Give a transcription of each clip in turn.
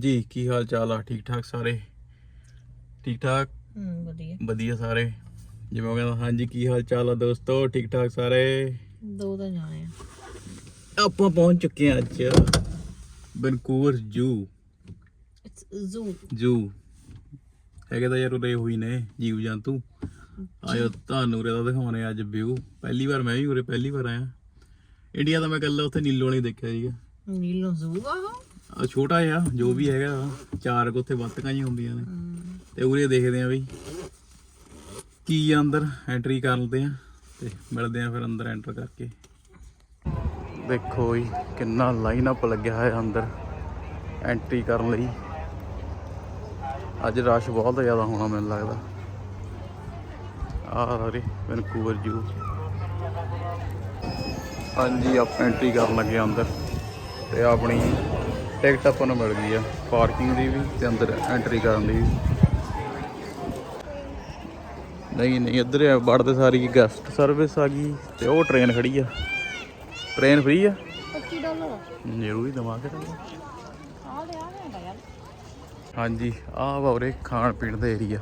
ਜੀ ਕੀ ਹਾਲ ਚਾਲ ਆ? ਠੀਕ ਠਾਕ ਸਾਰੇ? ਠੀਕ ਠਾਕ ਹੂੰ ਵਧੀਆ। ਵਧੀਆ ਸਾਰੇ। ਜਿਵੇਂ ਉਹ ਕਹਿੰਦਾ ਹਾਂਜੀ ਕੀ ਹਾਲ ਚਾਲ ਆ ਦੋਸਤੋ? ਠੀਕ ਠਾਕ ਸਾਰੇ? ਦੋ ਤਾਂ ਜਾਣੇ ਆ। ਆਪਾਂ ਪਹੁੰਚ ਚੁੱਕੇ ਹਾਂ ਅੱਜ ਵੈਨਕੂਵਰ ਜੂ। ਇਟਸ ਜ਼ੂ ਜੂ। ਹੈਗੇ ਤਾਂ ਯਾਰ ਉਰੇ ਹੋਈ ਨੇ ਜੀਵ ਜੰਤੂ। ਆਇਓ ਤੁਹਾਨੂੰ ਉਰੇ ਦਾ ਦਿਖਾਉਣੇ ਅੱਜ ਵਿਊ ਪਹਿਲੀ ਵਾਰ ਮੈਂ ਵੀ ਉਰੇ ਪਹਿਲੀ ਵਾਰ ਆਇਆ। ਇੰਡੀਆ ਦਾ ਮੈਂ ਕੱਲਾ ਉੱਥੇ ਨੀਲੋ ਨਹੀਂ ਦੇਖਿਆ ਸੀਗਾ। ਨੀਲੋ ਜ਼ੂ ਆ ਉਹ? ਆ ਛੋਟਾ ਜਿਹਾ ਜੋ ਵੀ ਹੈਗਾ ਚਾਰ ਕੁ ਉੱਥੇ ਬੱਤਕਾਂ ਹੀ ਹੁੰਦੀਆਂ ਨੇ। ਹਮ, ਤੇ ਉਰੇ ਦੇਖਦੇ ਆ ਬਈ ਕੀ ਆ ਅੰਦਰ ਐਂਟਰੀ ਕਰ ਕਰਦੇ ਆ ਤੇ ਮਿਲਦੇ ਆ ਫਿਰ ਅੰਦਰ ਐਂਟਰ ਕਰਕੇ। ਦੇਖੋ ਜੀ ਕਿੰਨਾ ਲਾਈਨ ਅਪ ਲੱਗਿਆ ਹੋਇਆ ਅੰਦਰ ਐਂਟਰੀ ਕਰਨ ਲਈ। ਅੱਜ ਰਸ਼ ਬਹੁਤ ਜ਼ਿਆਦਾ ਹੋਣਾ ਮੈਨੂੰ ਲੱਗਦਾ। ਆ ਸਾਰੇ ਵੈਨਕੂਵਰ ਜੂ ਹਾਂਜੀ ਆਪਾਂ ਐਂਟਰੀ ਕਰਨ ਲੱਗੇ ਆ ਅੰਦਰ। ਤੇ ਆਪਣੀ ਟਿਕਟ ਆਪਾਂ ਨੂੰ ਮਿਲ ਗਈ ਆ ਪਾਰਕਿੰਗ ਦੀ ਵੀ ਤੇ ਅੰਦਰ ਐਂਟਰੀ ਕਰਨ ਦੀ ਵੀ। ਨਹੀਂ ਨਹੀਂ ਇੱਧਰ ਆ ਵੜਦੇ ਸਾਰੀ ਗੈਸਟ ਸਰਵਿਸ ਆ ਗਈ ਤੇ ਉਹ ਟ੍ਰੇਨ ਖੜੀ ਆ। ਟ੍ਰੇਨ ਫ੍ਰੀ ਆ? 25 ਡਾਲਰ ਜ਼ਰੂਰੀ ਦਵਾਂਗੇ ਤਾਂ ਆ ਲੈ ਆ ਲੈ ਯਾਰ। ਹਾਂਜੀ ਆਹ ਵਾ ਉਰੇ ਖਾਣ ਪੀਣ ਦਾ ਏਰੀਆ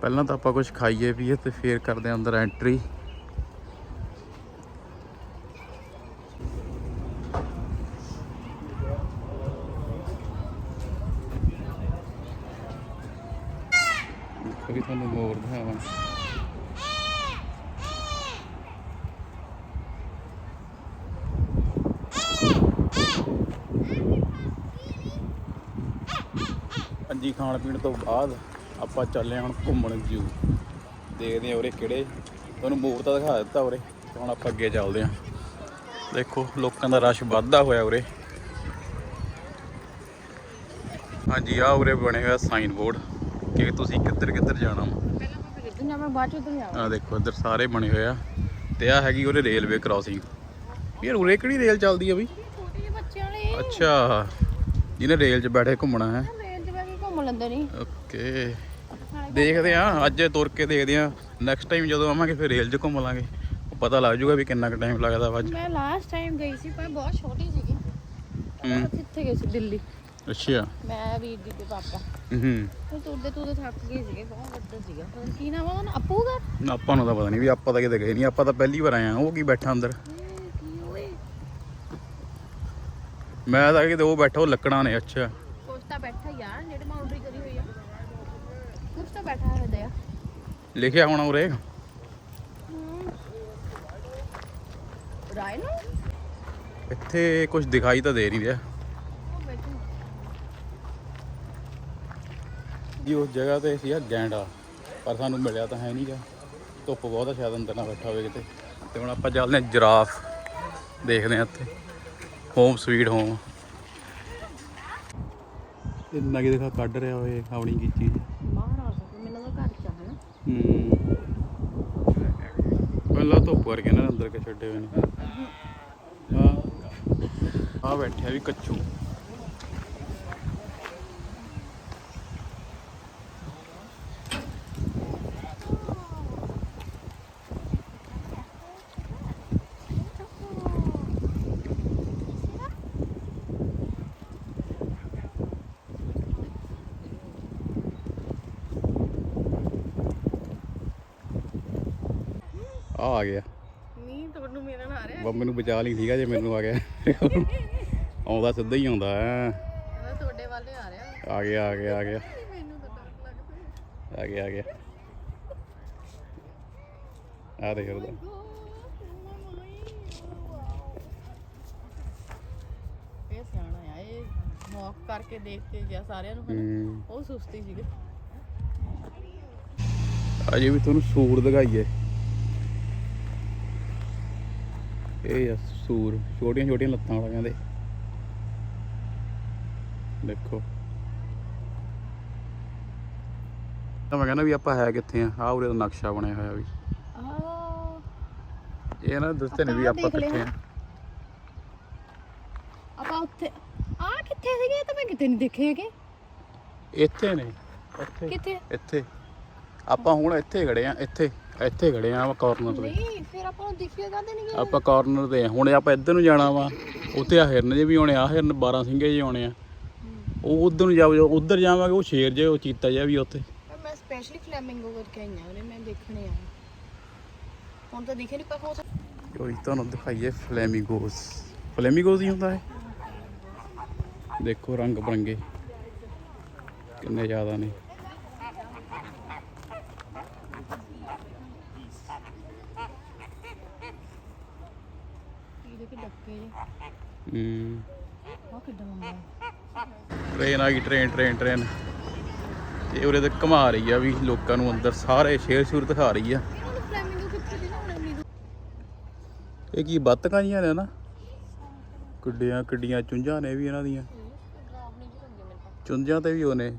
ਪਹਿਲਾਂ ਤਾਂ ਆਪਾਂ ਕੁਝ ਖਾਈਏ ਪੀਏ ਤੇ ਫੇਰ ਕਰਦੇ ਅੰਦਰ ਐਂਟਰੀ ਵੀ ਤੁਹਾਨੂੰ ਮੋਰ ਦਿਖਾਵਾਂ। ਹਾਂਜੀ, ਖਾਣ ਪੀਣ ਤੋਂ ਬਾਅਦ ਆਪਾਂ ਚੱਲੇ ਹਾਂ ਹੁਣ ਘੁੰਮਣ ਜੂ। ਦੇਖਦੇ ਹਾਂ ਉਰੇ ਕਿਹੜੇ। ਤੁਹਾਨੂੰ ਮੋਰ ਤਾਂ ਦਿਖਾ ਦਿੱਤਾ ਉਰੇ। ਹੁਣ ਆਪਾਂ ਅੱਗੇ ਚੱਲਦੇ ਹਾਂ। ਦੇਖੋ, ਲੋਕਾਂ ਦਾ ਰਸ਼ ਵੱਧਦਾ ਹੋਇਆ ਉਰੇ। ਹਾਂਜੀ ਆ ਉਰੇ ਬਣੇ ਹੋਇਆ ਸਾਈਨ ਬੋਰਡ ਕਿ ਤੁਸੀਂ ਕਿੱਧਰ ਕਿੱਧਰ ਜਾਣਾ ਪਹਿਲਾਂ ਮੈਂ ਫਿਰ ਇੱਧਰ ਜਾਵਾਂ ਬਾਅਦ ਚ ਉੱਧਰ ਜਾਵਾਂ ਆ ਦੇਖੋ ਇੱਧਰ ਸਾਰੇ ਬਣੇ ਹੋਏ ਆ। ਤੇ ਆ ਹੈਗੀ ਉਰੇ ਰੇਲਵੇ ਕ੍ਰਾਸਿੰਗ ਯਾਰ ਉਰੇ ਕਿਹੜੀ ਰੇਲ ਚੱਲਦੀ ਆ ਬਈ? ਛੋਟੇ ਜਿਹੇ ਬੱਚਿਆਂ ਲਈ ਅੱਛਾ ਜਿਹਨੇ ਰੇਲ 'ਚ ਬੈਠੇ ਘੁੰਮਣਾ ਹੈ ਰੇਲ 'ਚ ਬੈ ਕੇ ਘੁੰਮ ਲੈਂਦੇ ਨਹੀਂ ਓਕੇ। ਦੇਖਦੇ ਆ ਅੱਜ ਤੁਰ ਕੇ ਦੇਖਦੇ ਆ। ਨੈਕਸਟ ਟਾਈਮ ਜਦੋਂ ਆਵਾਂਗੇ ਫਿਰ ਰੇਲ 'ਚ ਘੁੰਮ ਲਾਂਗੇ। ਪਤਾ ਲੱਗ ਜਾਊਗਾ ਵੀ ਕਿੰਨਾ ਕੁ ਟਾਈਮ ਲੱਗਦਾ ਵਾ ਅੱਜ। ਮੈਂ ਲਾਸਟ ਟਾਈਮ ਗਈ ਸੀ ਪਰ ਬਹੁਤ ਛੋਟੀ ਸੀਗੀ। ਹੂੰ। ਆਪਾਂ ਕਿੱਥੇ ਗਏ ਸੀ ਦਿੱਲੀ। ਅੱਛਾ। ਮੈਂ ਵੀਰ ਜੀ ਤੇ ਪਾਪਾ। ਹੂੰ। ਉਹ ਤੁਰਦੇ ਤੁਰਦੇ ਥੱਕ ਗਏ ਸੀਗੇ ਬਹੁਤ ਵੱਡਾ ਸੀਗਾ। ਪਤਾ ਨੀ ਕੀ ਨਾਮ ਆ ਉਹਦਾ ਅੱਪੂ ਦਾ? ਆਪਾਂ ਨੂੰ ਤਾਂ ਪਤਾ ਨਹੀਂ ਵੀ ਆਪਾਂ ਤਾਂ ਕਿਤੇ ਗਏ ਨਹੀਂ ਆਪਾਂ ਤਾਂ ਪਹਿਲੀ ਵਾਰ ਆਏ ਆ ਉਹ ਕੀ ਬੈਠਾ ਅੰਦਰ? ਇਹ ਕੀ ਓਏ? ਮੈਂ ਤਾਂ ਕਿਤੇ ਉਹ ਬੈਠਾ ਉਹ ਲੱਕੜਾਂ ਨੇ ਅੱਛਾ। ਕੁਛ ਤਾਂ ਬੈਠਾ ਯਾਰ ਜਿਹੜੇ ਬਾਉਂਡਰੀ ਕਰੀ ਹੋਈ ਆ। ਕੁਛ ਤਾਂ ਬੈਠਾ ਹੋਇਆ ਦਇਆ ਲਿਖਿਆ ਹੋਣਾ ਉਰੇ। ਰਾਇ ਨੂੰ ਇੱਥੇ ਕੁਝ ਦਿਖਾਈ ਤਾਂ ਦੇ ਨਹੀਂ ਰਿਹਾ ਉਹ ਬੈਠਾ ਜੀ ਉਸ ਜਗ੍ਹਾ ਤੇ ਸੀਗਾ ਗੈਂਡਾ ਪਰ ਸਾਨੂੰ ਮਿਲਿਆ ਤਾਂ ਹੈ ਨਹੀਂਗਾ ਧੁੱਪ ਬਹੁਤ ਆ ਸ਼ਾਇਦ ਅੰਦਰ ਨਾ ਬੈਠਾ ਹੋਵੇ ਕਿਤੇ। ਤੇ ਹੁਣ ਆਪਾਂ ਚੱਲਦੇ ਹਾਂ ਜਰਾਫ ਦੇਖਦੇ ਹਾਂ ਇੱਥੇ। ਹੋਮ ਸਵੀਟ ਹੋਮ ਇਹ ਨਗੇ ਦਿਖਾ ਕੱਢ ਰਿਹਾ ਹੋਏ ਆਪਣੀ ਕੀ ਚੀਜ਼। ਬਾਹਰ ਆ ਸਕਦਾ ਮੈਨੂੰ ਤਾਂ ਘਰ ਚ ਆ ਹਨਾ? ਹੂੰ। ਪਹਿਲਾਂ ਧੁੱਪ ਕਰਕੇ ਨਾ ਅੰਦਰ ਕੇ ਛੱਡੇ ਹੋਏ ਨੇ। ਆ ਆ ਬੈਠਿਆ ਵੀ ਕੱਚੂ। ਆ ਆ ਗਿਆ। ਮੀਂਹ ਤੁਹਾਨੂੰ ਮੇਰਾ ਨਾ ਆ ਰਿਹਾ। ਬਸ ਮੈਨੂੰ ਬਚਾ ਲਈ ਸੀਗਾ ਜੇ ਮੈਨੂੰ ਆ ਗਿਆ। ਆਉਂਦਾ ਸਿੱਧਾ ਹੀ ਆਉਂਦਾ ਹੈ। ਤੁਹਾਡੇ ਵੱਲੇ ਆ ਰਿਹਾ। ਆ ਗਿਆ ਆ ਗਿਆ ਆ ਗਿਆ। ਮੈਨੂੰ ਤਾਂ ਡਰ ਲੱਗਦਾ। ਆ ਗਿਆ ਆ ਗਿਆ। ਆ ਦੇਖ ਉਹਦਾ ਇਹ ਸਿਆਣਾ ਆ ਇਹ ਵਾਕ ਕਰਕੇ ਦੇਖ ਕੇ ਗਿਆ ਸਾਰਿਆਂ ਨੂੰ ਉਹ ਸੁਸਤੀ ਸੀਗੇ। ਅਜੇ ਵੀ ਤੁਹਾਨੂੰ ਸੂਰ ਦਿਖਾਈਏ। ਇਹ ਆ ਸੂਰ ਛੋਟੀਆਂ ਛੋਟੀਆਂ ਲੱਤਾਂ ਵਾਲਾ ਕਹਿੰਦੇ ਦੇਖੋ। ਤਾਂ ਮੈਂ ਕਹਿੰਦਾ ਵੀ ਆਪਾਂ ਹੈ ਕਿੱਥੇ ਆ? ਆਹ ਉਰੇ ਦਾ ਨਕਸ਼ਾ ਬਣਿਆ ਹੋਇਆ ਵੀ। ਆ ਇਹ ਨਾ ਦੱਸਦੇ ਨੇ ਵੀ ਆਪਾਂ ਕਿੱਥੇ। ਆ। ਆਪਾਂ ਉੱਥੇ ਆ ਕਿੱਥੇ ਸੀਗੇ? ਇਹ ਤਾਂ ਮੈਂ ਕਿਤੇ ਨਹੀਂ ਦੇਖੇ ਹੈਗੇ। ਇੱਥੇ ਨੇ। ਇੱਥੇ ਕਿੱਥੇ? ਇੱਥੇ। ਆਪਾਂ ਹੁਣ ਇੱਥੇ ਖੜੇ ਆ ਇੱਥੇ। ਇੱਥੇ ਖੜੇ ਆ ਕਾਰਨਰ ਤੇ ਨਹੀਂ ਫਿਰ ਆਪਾਂ ਨੂੰ ਦਿਖਿਆ ਕਾਹਦੇ ਨਹੀਂ ਗਏ ਆਪਾਂ ਕਾਰਨਰ ਤੇ ਆ। ਹੁਣ ਆਪਾਂ ਇੱਧਰ ਨੂੰ ਜਾਣਾ ਵਾ ਉੱਥੇ ਆ ਹਿਰਨ ਜੇ ਵੀ ਆਉਣੇ ਆ ਹਿਰਨ 12 ਸਿੰਘੇ ਜੇ ਆਉਣੇ ਆ। ਉਹ ਉਧਰ ਨੂੰ ਜਾ ਉਧਰ ਜਾਵਾਂਗੇ ਉਹ ਸ਼ੇਰ ਜੇ ਉਹ ਚੀਤਾ ਜਿਹਾ ਵੀ ਉੱਥੇ। ਪਰ ਮੈਂ ਸਪੈਸ਼ਲੀ ਫਲੈਮਿੰਗੋ ਕਰਕੇ ਆਈ ਹਾਂ ਉਹਨੇ ਮੈਂ ਦੇਖਣੇ ਆ। ਹੁਣ ਤਾਂ ਦਿਖੇ ਨਹੀਂ ਪਰ ਹੋ ਸਕਦਾ ਕੋਈ ਤੁਹਾਨੂੰ ਦਿਖਾਈਏ ਫਲੈਮਿੰਗੋਸ ਫਲੈਮਿੰਗੋਸ ਹੀ ਹੁੰਦਾ ਹੈ ਦੇਖੋ ਰੰਗ ਬਰੰਗੇ। ਕਿੰਨੇ ਜ਼ਿਆਦਾ ਨੇ। ਕਿ ਡੱਕੇ ਜੇ। ਹੂੰ। ਕਿੱਦਾਂ ਟ੍ਰੇਨ ਆ ਗਈ ਟ੍ਰੇਨ ਟ੍ਰੇਨ ਟ੍ਰੇਨ। ਤੇ ਉਰੇ ਤੇ ਘੁਮਾ ਰਹੀ ਆ ਵੀ ਲੋਕਾਂ ਨੂੰ ਅੰਦਰ ਸਾਰੇ ਸ਼ੇਰ ਸ਼ੂਰ ਦਿਖਾ ਰਹੀ ਆ। ਇਹਨਾਂ ਨੂੰ ਫਲੈਮਿੰਗੋ ਕਿੱਥੇ ਦੀ ਨਾ ਹੁਣ ਇੰਨੀ ਦੂਰ ਇਹ ਕੀ ਬੱਤਕਾਂ ਜੀਆਂ ਨੇ ਨਾ? ਕਿੱਡੀਆਂ ਕਿੱਡੀਆਂ ਚੁੰਝਾਂ ਨੇ ਵੀ ਇਹਨਾਂ ਦੀਆਂ। ਚੁੰਝਾਂ ਤੇ ਵੀ ਉਹਨੇ।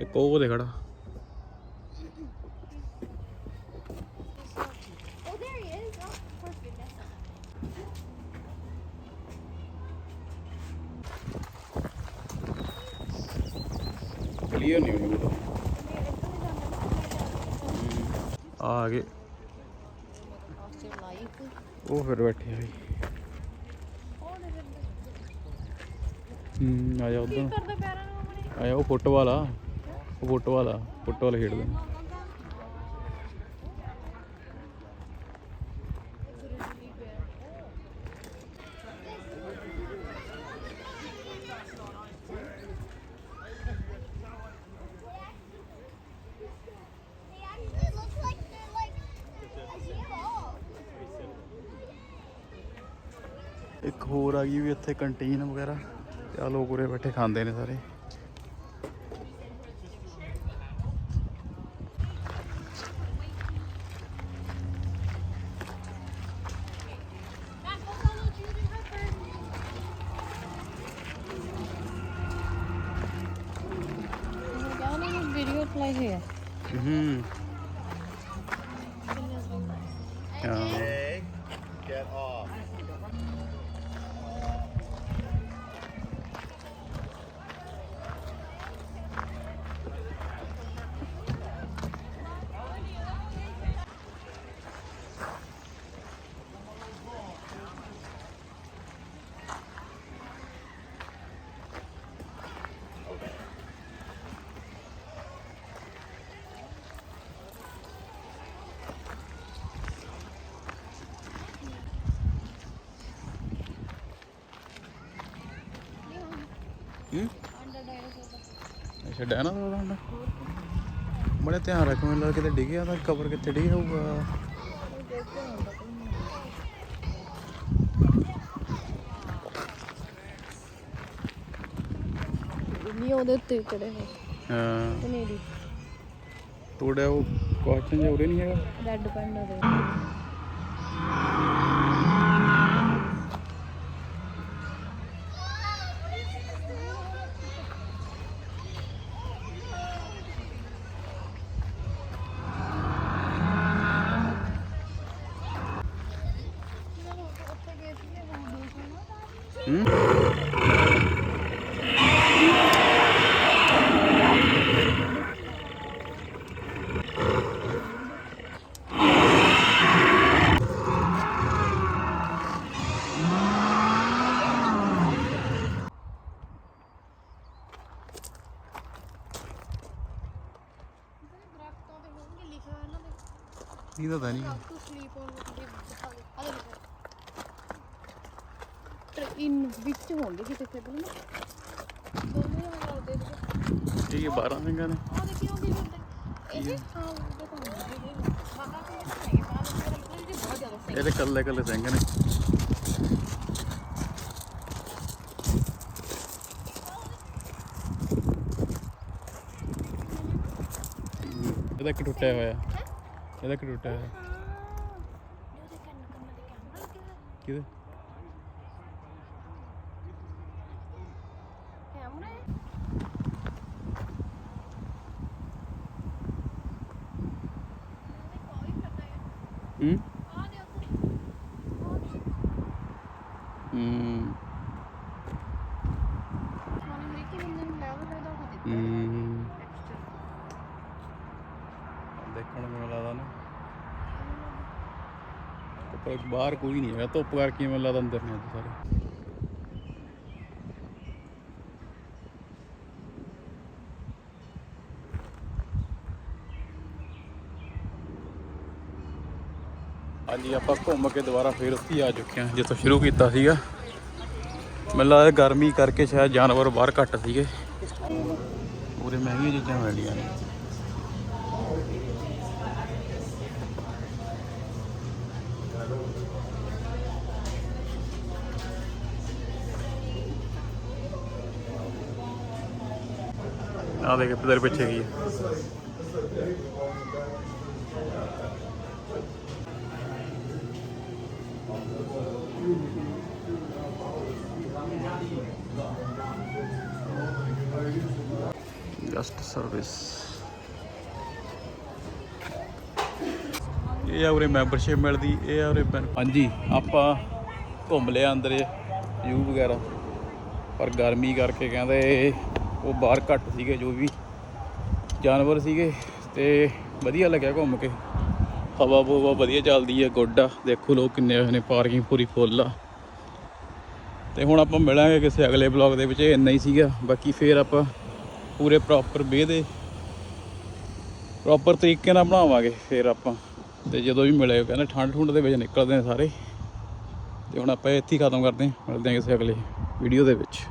ਇੱਕ ਉਹ ਦੇ ਖੜਾ। ਕਲੀਅਰ ਨਹੀਂ ਹੋਣੀ ਉਹ ਆ ਗਏ. ਉਹ ਫਿਰ ਬੈਠੇ ਆ ਵੀ ਹੂੰ ਆ ਜਾ ਉਧਰ। ਕਰਦਾ ਪੈਰਾਂ ਨੂੰ ਆਪਣੇ ਆ ਜਾ ਉਹ ਫੁੱਟਬਾਲ ਆ। ਉਹ ਫੁੱਟਬਾਲ ਆ ਫੁੱਟਬਾਲ ਖੇਡਦੇ ਨੇ। ਇੱਕ ਹੋਰ ਆ ਗਈ ਵੀ ਇੱਥੇ ਕੰਟੀਨ ਵਗੈਰਾ। ਤੇ ਆ ਲੋਕ ਉਰੇ ਬੈਠੇ ਖਾਂਦੇ ਨੇ ਸਾਰੇ। ਗਾਣੇ ਅੱਛਾ ਡੈਨਾ ਦਾ ਉਹਦਾ ਬੜੇ ਧਿਆਨ ਰੱਖ ਮੈਨੂੰ ਲੱਗਦਾ ਕਿਤੇ ਡਿੱਗਿਆ ਤਾਂ ਕਵਰ ਕਿੱਥੇ ਡਿੱਗਿਆ ਹੋਊਗਾ ਨਹੀਂ ਉਹਦੇ ਉੱਤੇ ਚੜੇ ਹੋਏ ਹਾਂ। ਕਨੇਡੀ ਤੁਹਾਡਾ ਉਹ ਕੁਐਸਚਨ ਜਿਹਾ ਉਰੇ ਨਹੀਂ ਹੈਗਾ। ਰੈੱਡ ਪੈਂਡਾ ਦੇ। ਹੂੰ ਦਰਖਤਾਂ ਤੇ ਹੋਣਗੇ ਲਿਖਿਆ ਹੋਇਆ ਇਹਨਾਂ ਦੇ ਨਹੀਂ ਤਾਂ ਨਹੀਂ ਟੂ ਸਲੀਪ ਔਨ ਦੇ ਅਦੇ ਇਨ ਵਿੱਚ ਹੋਣਗੇ ਕਿਤੇ ਕਿਤੇ ਨਾ। ਦੋਨੇ ਨਾਲ ਦੇ ਦੇ ਇਹ 12 ਸਿੰਘਾਂ ਨੇ ਆ ਦੇਖੀ ਉਹ ਕੀ ਕਰਦੇ ਇਹ ਹਾਂ ਇਹਦੇ ਕੱਲੇ ਕੱਲੇ ਸਿੰਘ ਨੇ ਇਹਦਾ ਕਿ ਟੁੱਟਿਆ ਹੋਇਆ। ਇਹਦਾ ਕਿ ਟੁੱਟਿਆ ਹੋਇਆ। ਕਿਹਦੇ? ਪਰ ਬਾਹਰ ਕੋਈ ਨਹੀਂ ਹੈਗਾ। ਧੁੱਪ ਕਰਕੇ ਮੈਨੂੰ ਲੱਗਦਾ ਅੰਦਰ ਨੇ ਸਾਰੇ। ਹਾਂਜੀ, ਆਪਾਂ ਘੁੰਮ ਕੇ ਦੁਬਾਰਾ ਫੇਰ ਉੱਥੇ ਆ ਚੁੱਕੇ ਹਾਂ, ਜਿੱਥੋਂ ਸ਼ੁਰੂ ਕੀਤਾ ਸੀਗਾ। ਮੈਨੂੰ ਲੱਗਦਾ ਗਰਮੀ ਕਰਕੇ ਸ਼ਾਇਦ ਜਾਨਵਰ ਬਾਹਰ ਘੱਟ ਸੀਗੇ। ਪੂਰੇ ਮਹਿੰਗੀਆਂ ਚੀਜ਼ਾਂ ਮਿਲੀਆਂ ਨੇ। ਆ ਦੇਖ ਤੇਰੇ ਪਿੱਛੇ ਕੀ ਜਸਟ ਸਰਵਿਸ ਇਹ ਆ ਉਰੇ ਮੈਂਬਰਸ਼ਿਪ ਮਿਲਦੀ, ਇਹ ਆ ਉਰੇ ਬੈਨ- ਹਾਂਜੀ, ਆਪਾਂ ਘੁੰਮ ਲਿਆ ਅੰਦਰ ਯੂ ਵਗੈਰਾ। ਪਰ ਗਰਮੀ ਕਰਕੇ ਕਹਿੰਦੇ ਉਹ ਬਾਹਰ ਘੱਟ ਸੀਗੇ ਜੋ ਵੀ ਜਾਨਵਰ ਸੀਗੇ ਤੇ ਵਧੀਆ ਲੱਗਿਆ ਘੁੰਮ ਕੇ। ਹਵਾ ਬਹੁਤ ਵਧੀਆ ਚੱਲਦੀ ਹੈ ਗੁੱਡ ਆ। ਦੇਖੋ ਲੋਕ ਕਿੰਨੇ ਹੋਏ ਨੇ ਪਾਰਕਿੰਗ ਪੂਰੀ ਫੁੱਲ ਆ। ਤੇ ਹੁਣ ਆਪਾਂ ਮਿਲਾਂਗੇ ਕਿਸੇ ਅਗਲੇ ਬਲੌਗ ਦੇ ਵਿੱਚ ਇੰਨਾ ਹੀ ਸੀਗਾ। ਬਾਕੀ ਫੇਰ ਆਪਾਂ ਪੂਰੇ ਪ੍ਰੋਪਰ ਵੇ ਦੇ ਪ੍ਰੋਪਰ ਤਰੀਕੇ ਨਾਲ ਬਣਾਵਾਂਗੇ ਫੇਰ ਆਪਾਂ। ਤੇ ਜਦੋਂ ਵੀ ਮਿਲੇ ਕਹਿੰਦੇ ਠੰਡ ਠੁੰਡ ਦੇ ਵਿੱਚ ਨਿਕਲਦੇ ਨੇ ਸਾਰੇ। ਤੇ ਹੁਣ ਆਪਾਂ ਇੱਥੇ ਹੀ ਖਤਮ ਕਰਦੇ ਹਾਂ। ਮਿਲਦੇ ਹਾਂ ਕਿਸੇ ਅਗਲੇ ਵੀਡੀਓ ਦੇ ਵਿੱਚ।